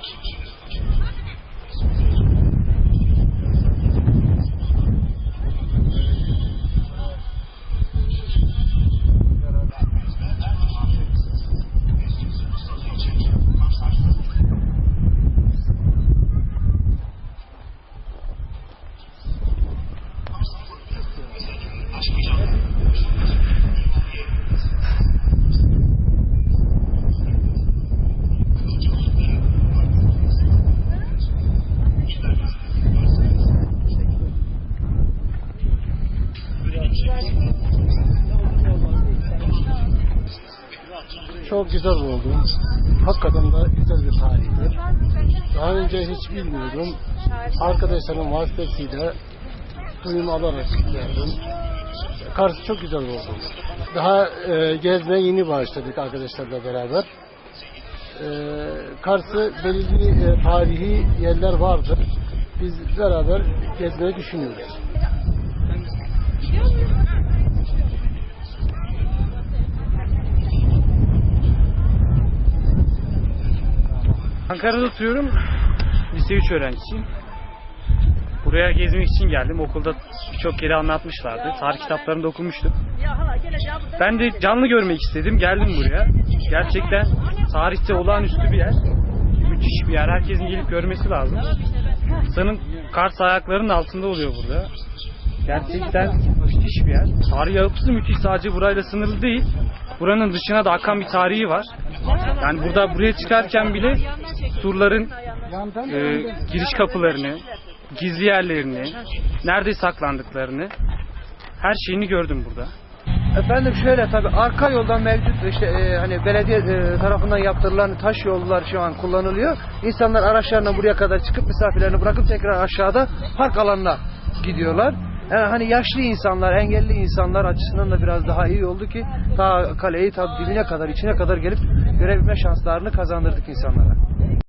relationship. Çok güzel buldum. Hakikaten de güzel bir tarihtir. Daha önce hiç bilmiyordum. Arkadaşlarım vasıtasıyla duyum alarak geldim. Kars'ı çok güzel buldum. Daha e, gezmeye yeni başladık arkadaşlarla beraber. E, Kars'ı belirli e, tarihi yerler vardır. Biz beraber gezmeyi düşünüyoruz. Ankara'da oturuyorum. Lise 3 öğrencisiyim. Buraya gezmek için geldim. Okulda birçok kere anlatmışlardı. Tarih kitaplarında okumuştum. Ben de canlı görmek istedim. Geldim buraya. Gerçekten tarihte olağanüstü bir yer. Müthiş bir yer. Herkesin gelip görmesi lazım. İnsanın Kars ayaklarının altında oluyor burada. Gerçekten müthiş bir yer. Tarih yapısı müthiş. Sadece burayla sınırlı değil. Buranın dışına da akan bir tarihi var. Yani burada buraya çıkarken bile surların e, giriş kapılarını, gizli yerlerini, nerede saklandıklarını her şeyini gördüm burada. Efendim şöyle tabi arka yoldan mevcut işte e, hani belediye e, tarafından yaptırılan taş yollar şu an kullanılıyor. İnsanlar araçlarına buraya kadar çıkıp misafirlerini bırakıp tekrar aşağıda park alanına gidiyorlar. Yani hani yaşlı insanlar, engelli insanlar açısından da biraz daha iyi oldu ki ta kaleyi ta dibine kadar, içine kadar gelip görebilme şanslarını kazandırdık insanlara.